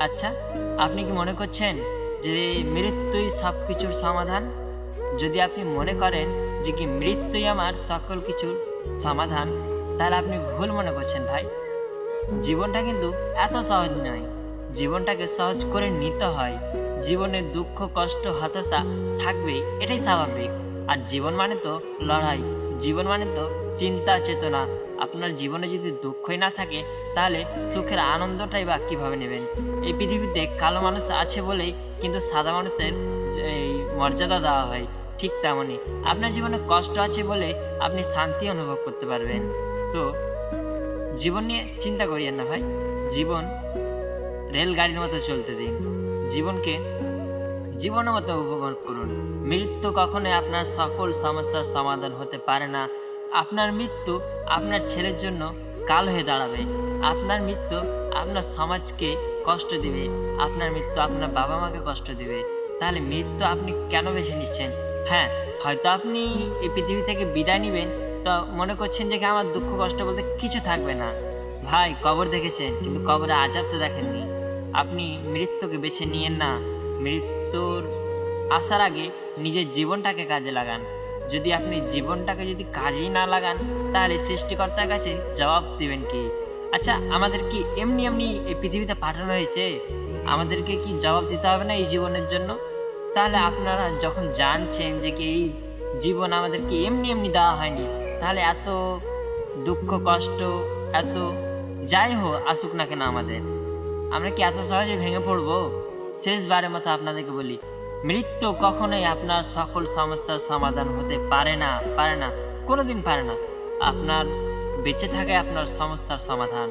আচ্ছা আপনি কি মনে করছেন যে মৃত্যুই সব কিছুর সমাধান? যদি আপনি মনে করেন যে কি মৃত্যুই আমার সকল কিছুর সমাধান, তাহলে আপনি ভুল মনে করছেন ভাই। জীবনটা কিন্তু এত সহজ নয়। জীবনটাকে সহজ করে নিতে হয়। জীবনে দুঃখ, কষ্ট, হতাশা থাকবেই, এটাই স্বাভাবিক। আর জীবন মানে তো লড়াই। জীবন মানে তো চিন্তা, চেতনা আপনার জীবনে যদি দুঃখই না থাকে, তাহলে সুখের আনন্দটাই বা কীভাবে নেবেন? এই পৃথিবীতে কালো মানুষ আছে বলেই কিন্তু সাদা মানুষের এই মর্যাদা দেওয়া হয়, ঠিক তেমনই। আপনার জীবনে কষ্ট আছে বলে আপনি শান্তি অনুভব করতে পারবেন। তো জীবন নিয়ে চিন্তা করিয়েন না ভাই। জীবন রেলগাড়ির মতো চলতে দিন। জীবনকে জীবনের মতো উপভোগ করুন। মৃত্যু কখনোই আপনার সকল সমস্যার সমাধান হতে পারে না। আপনার মৃত্যু আপনার ছেলের জন্য কাল হয়ে দাঁড়াবে। আপনার মৃত্যু আপনার সমাজকে কষ্ট দিবে। আপনার মৃত্যু আপনার বাবা মাকে কষ্ট দিবে। তাহলে মৃত্যু আপনি কেন বেছে নিচ্ছেন? হ্যাঁ হয়তো আপনি এই পৃথিবী থেকে বিদায় নেবেন, তো মনে করছেন যে আমার দুঃখ, কষ্ট বলতে কিছু থাকবে না। ভাই, কবর দেখেছেন, কিন্তু কবরে আজাব তো দেখেননি। আপনি মৃত্যুকে বেছে নিয়েন না। মৃত্যুর আসার আগে নিজের জীবনটাকে কাজে লাগান। যদি আপনি জীবনটাকে যদি কাজেই না লাগান, তাহলে সৃষ্টিকর্তার কাছে জবাব দেবেন কি? আচ্ছা আমাদের কি এমনি এমনি এই পৃথিবীতে পাঠানো হয়েছে? আমাদেরকে কি জবাব দিতে হবে না এই জীবনের জন্য? তাহলে আপনারা যখন জানছেন যে কি এই জীবন আমাদেরকে এমনি এমনি দেওয়া হয়নি, তাহলে এত দুঃখ, কষ্ট, এত যাই হোক আসুক না কেন আমাদের। আমরা কি এত সহজে ভেঙে পড়ব? শেষবারের মতো আপনাদেরকে বলি, মৃত্যু কখনোই আপনার সকল সমস্যার সমাধান হতে পারে না পারে না, কোনোদিন পারে না। আপনার বেঁচে থাকে আপনার সমস্যার সমাধান।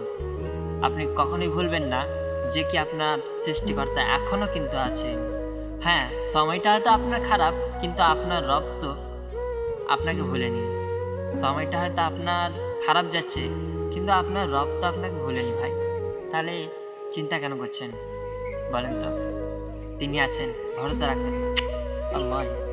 আপনি কখনোই ভুলবেন না যে কি আপনার সৃষ্টিকর্তা এখনও কিন্তু আছে। হ্যাঁ সময়টা হয়তো আপনার খারাপ, কিন্তু আপনার রক্ত আপনাকে ভুলেনি। সময়টা হয়তো আপনার খারাপ যাচ্ছে, কিন্তু আপনার রক্ত আপনাকে ভুলেনি ভাই। তাহলে চিন্তা কেন করছেন? বলেন তো। তিনি আছেন ভরসা রাখেন। আল্লাহ।